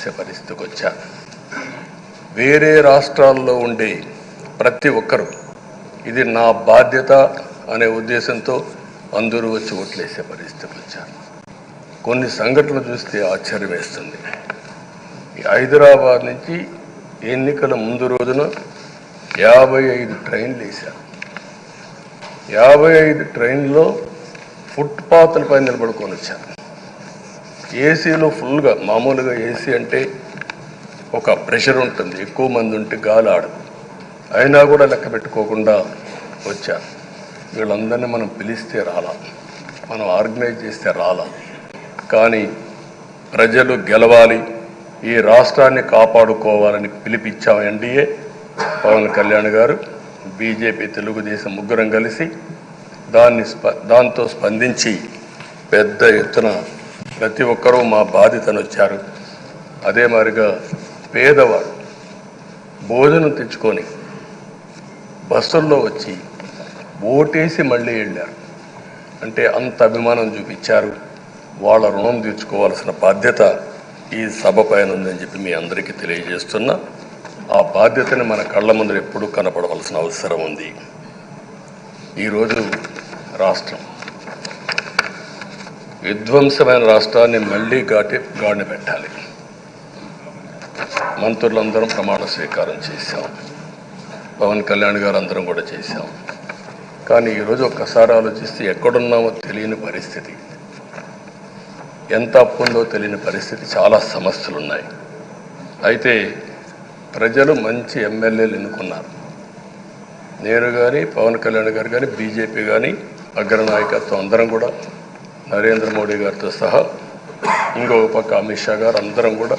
చేసే పరిస్థితికి వచ్చా వేరే రాష్ట్రాల్లో ఉండే ప్రతి ఒక్కరూ ఇది నా బాధ్యత అనే ఉద్దేశంతో అందరూ వచ్చి ఓట్లేసే పరిస్థితికి వచ్చారు. కొన్ని సంఘటనలు చూస్తే ఆశ్చర్యం వేస్తుంది. హైదరాబాద్ నుంచి ఎన్నికల ముందు రోజున యాభై ఐదు ట్రైన్లు వేశారు. యాభై ఐదు ట్రైన్లో ఫుట్పాత్లపై నిలబడుకొని వచ్చారు. ఏసీలో ఫుల్గా మామూలుగా ఏసీ అంటే ఒక ప్రెషర్ ఉంటుంది. ఎక్కువ మంది ఉంటే గాలి ఆడదు. అయినా కూడా లెక్క పెట్టుకోకుండా వచ్చారు వీళ్ళందరినీ మనం పిలిస్తే రాలా. మనం ఆర్గనైజ్ చేస్తే రాలా. కానీ ప్రజలు గెలవాలి. ఈ రాష్ట్రాన్ని కాపాడుకోవాలని పిలిపించాం ఎన్డీఏ పవన్ కళ్యాణ్ గారు. బీజేపీ తెలుగుదేశం ముగ్గురం కలిసి దాన్ని స్ప దాంతో స్పందించి పెద్ద ఎత్తున ప్రతి ఒక్కరూ మా బాధ్యతను వచ్చారు అదే మాదిరిగా పేదవాడు భోజనం తెచ్చుకొని బస్సుల్లో వచ్చి ఓటేసి మళ్ళీ వెళ్ళారు. అంటే అంత అభిమానం చూపించారు. వాళ్ళ రుణం తీర్చుకోవాల్సిన బాధ్యత ఈ సభ పైన ఉందని చెప్పి మీ అందరికీ తెలియజేస్తున్నా. ఆ బాధ్యతని మన కళ్ళ ముందర ఎప్పుడూ కనపడవలసిన అవసరం ఉంది. ఈరోజు రాష్ట్రం విధ్వంసమైన రాష్ట్రాన్ని మళ్ళీ గాటి గాడిన పెట్టాలి. మంత్రులందరం ప్రమాణ స్వీకారం చేశాం. పవన్ కళ్యాణ్ గారు అందరం కూడా చేశాం. కానీ ఈరోజు ఒక్కసారి ఆలోచిస్తే ఎక్కడున్నామో తెలియని పరిస్థితి. ఎంత అప్పు ఉందో తెలియని పరిస్థితి చాలా సమస్యలు ఉన్నాయి అయితే ప్రజలు మంచి ఎమ్మెల్యేలు ఎన్నుకున్నారు. నేను కానీ పవన్ కళ్యాణ్ గారు కానీ బీజేపీ కానీ అగ్రనాయకత్వం అందరం కూడా నరేంద్ర మోడీ గారితో సహా ఇంకొక పక్క అమిత్ షా గారు అందరం కూడా